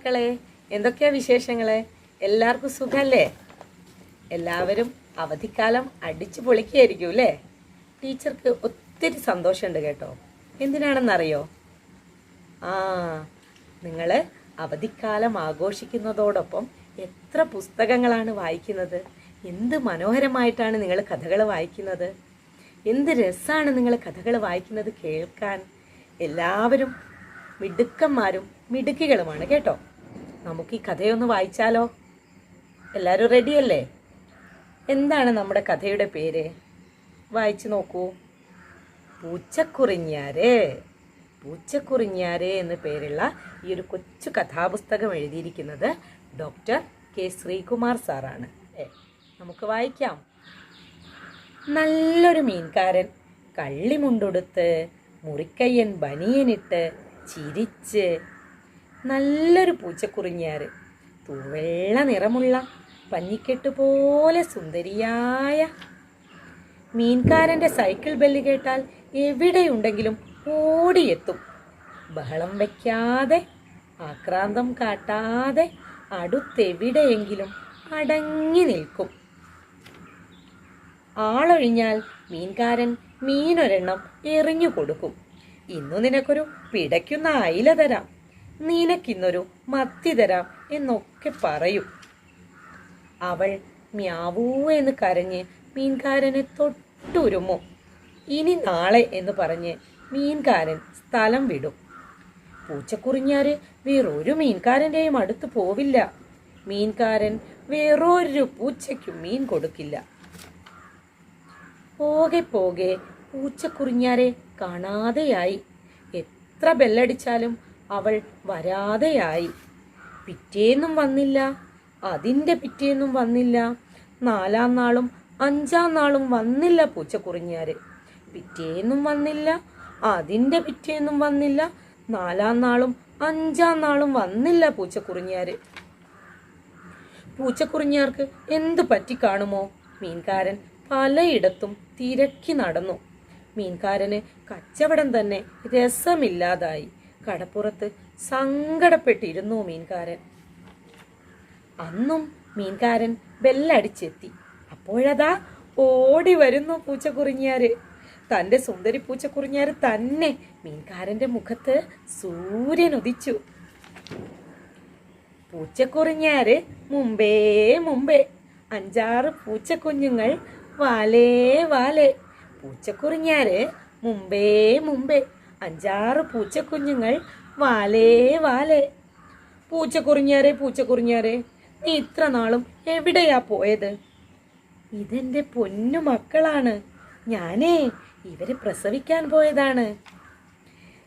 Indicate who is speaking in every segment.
Speaker 1: മക്കളെ എന്തൊക്കെയാ വിശേഷങ്ങൾ? എല്ലാവർക്കും സുഖല്ലേ? എല്ലാവരും അവധിക്കാലം അടിച്ചു പൊളിക്കുകയായിരിക്കും അല്ലേ ടീച്ചർക്ക് ഒത്തിരി സന്തോഷമുണ്ട് കേട്ടോ. എന്തിനാണെന്നറിയോ? ആ നിങ്ങൾ അവധിക്കാലം ആഘോഷിക്കുന്നതോടൊപ്പം എത്ര പുസ്തകങ്ങളാണ് വായിക്കുന്നത്? എന്ത് മനോഹരമായിട്ടാണ് നിങ്ങൾ കഥകൾ വായിക്കുന്നത്? എന്ത് രസമാണ് നിങ്ങൾ കഥകൾ വായിക്കുന്നത് കേൾക്കാൻ? എല്ലാവരും മിടുക്കന്മാരും മിടുക്കികളുമാണ് കേട്ടോ. നമുക്ക് ഈ കഥയൊന്ന് വായിച്ചാലോ? എല്ലാവരും റെഡിയല്ലേ എന്താണ് നമ്മുടെ കഥയുടെ പേര്? വായിച്ചു നോക്കൂ. പൂച്ചക്കുറിഞ്ഞാര്. പൂച്ചക്കുറിഞ്ഞാര് എന്ന് പേരുള്ള ഈ ഒരു കൊച്ചു കഥാപുസ്തകം എഴുതിയിരിക്കുന്നത് ഡോക്ടർ കെ ശ്രീകുമാർ സാറാണ്. നമുക്ക് വായിക്കാം. നല്ലൊരു മീൻകാരൻ കള്ളിമുണ്ടുടുത്ത് മുറിക്കയ്യൻ ബനിയനിട്ട് ചിരിച്ച് നല്ലൊരു പൂച്ചക്കുറിഞ്ഞാറ് തൂവെള്ള നിറമുള്ള പഞ്ഞിക്കെട്ട് പോലെ സുന്ദരിയായ മീൻകാരന്റെ സൈക്കിൾ ബെല്ല് കേട്ടാൽ എവിടെയുണ്ടെങ്കിലും ഓടിയെത്തും. ബഹളം വയ്ക്കാതെ ആക്രാന്തം കാട്ടാതെ അടുത്തെവിടെയെങ്കിലും അടങ്ങി നിൽക്കും. ആളൊഴിഞ്ഞാൽ മീൻകാരൻ മീനൊരെണ്ണം എറിഞ്ഞു കൊടുക്കും. ഇന്നു നിനക്കൊരു പിടയ്ക്കുന്ന അയില തരാം. നിനക്കിന്നൊരു മത്തി തരാം എന്നൊക്കെ പറയും. അവൾ മ്യാവൂ എന്ന് കരഞ്ഞ് മീൻകാരനെ തൊട്ടുരുമോ. ഇനി നാളെ എന്ന് പറഞ്ഞ് മീൻകാരൻ സ്ഥലം വിടും. പൂച്ചക്കുറിഞ്ഞാര് വേറൊരു മീൻകാരന്റെയും അടുത്ത് പോവില്ല. മീൻകാരൻ വേറൊരു പൂച്ചയ്ക്കും മീൻ കൊടുക്കില്ല. പോകെ പോകെ പൂച്ചക്കുറിഞ്ഞാരെ കാണാതെയായി. എത്ര ബെല്ലടിച്ചാലും അവൾ വരാതെയായി. പിറ്റേന്നും വന്നില്ല. അതിന്റെ പിറ്റേന്നും വന്നില്ല. നാലാം നാളും അഞ്ചാം നാളും വന്നില്ല പൂച്ചക്കുറിഞ്ഞാർ പിറ്റേന്നും വന്നില്ല. അതിന്റെ പിറ്റേന്നും വന്നില്ല. നാലാം നാളും അഞ്ചാം നാളും വന്നില്ല പൂച്ചക്കുറിഞ്ഞാർ പൂച്ചക്കുറിഞ്ഞാർക്ക് എന്ത് പറ്റിക്കാണുമോ മീൻകാരൻ പലയിടത്തും തിരക്കി നടന്നു. മീൻകാരന് കച്ചവടം തന്നെ രസമില്ലാതായി. കടപ്പുറത്ത് സങ്കടപ്പെട്ടിരുന്നു മീൻകാരൻ. അന്നും മീൻകാരൻ ബെല്ലടിച്ചെത്തി. അപ്പോഴതാ ഓടി വരുന്നു പൂച്ചക്കുറിഞ്ഞാര് തന്റെ സുന്ദരി പൂച്ചക്കുറിഞ്ഞാര് തന്നെ മീൻകാരന്റെ മുഖത്ത് സൂര്യൻ ഉദിച്ചു. പൂച്ചക്കുറിഞ്ഞാര് മുമ്പേ മുമ്പേ. അഞ്ചാറ് പൂച്ചക്കുഞ്ഞുങ്ങൾ വാലേ വാലേ. പൂച്ചക്കുറിഞ്ഞാര് മുമ്പേ മുമ്പേ. അഞ്ചാറ് പൂച്ചക്കുഞ്ഞുങ്ങൾ. വാലേ വാലേ. പൂച്ചക്കുറിഞ്ഞാരെ പൂച്ചക്കുറിഞ്ഞാരെ നീ ഇത്ര നാളും എവിടെയാ പോയത്? ഇതെന്റെ പൊന്നു മക്കളാണ്. ഞാനേ ഇവരെ പ്രസവിക്കാൻ പോയതാണ്.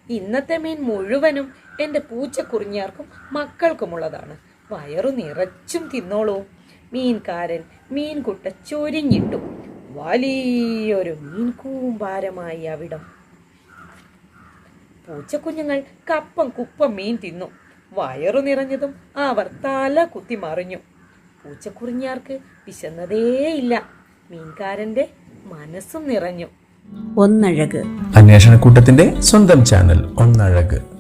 Speaker 1: ഇന്നത്തെ മീൻ മുഴുവനും എന്റെ പൂച്ചക്കുറിഞ്ഞാർക്കും മക്കൾക്കുമുള്ളതാണ്. വയറു നിറച്ചും തിന്നോളൂ. മീൻകാരൻ മീൻകുട്ട ചൊരിഞ്ഞിട്ടു. വലിയൊരു മീൻ കൂമ്പാരമായി അവിടം. പൂച്ചക്കുഞ്ഞുങ്ങൾ കപ്പം കുപ്പം മീൻ തിന്നു. വയറു നിറഞ്ഞതും അവർ തല കുത്തി മറിഞ്ഞു. പൂച്ചക്കുറിഞ്ഞാർക്ക് വിശന്നതേയില്ല. മീൻകാരന്റെ മനസ്സും നിറഞ്ഞു.
Speaker 2: ഒന്നഴക്.
Speaker 3: അന്വേഷണക്കൂട്ടത്തിന്റെ സ്വന്തം ചാനൽ ഒന്നഴക്.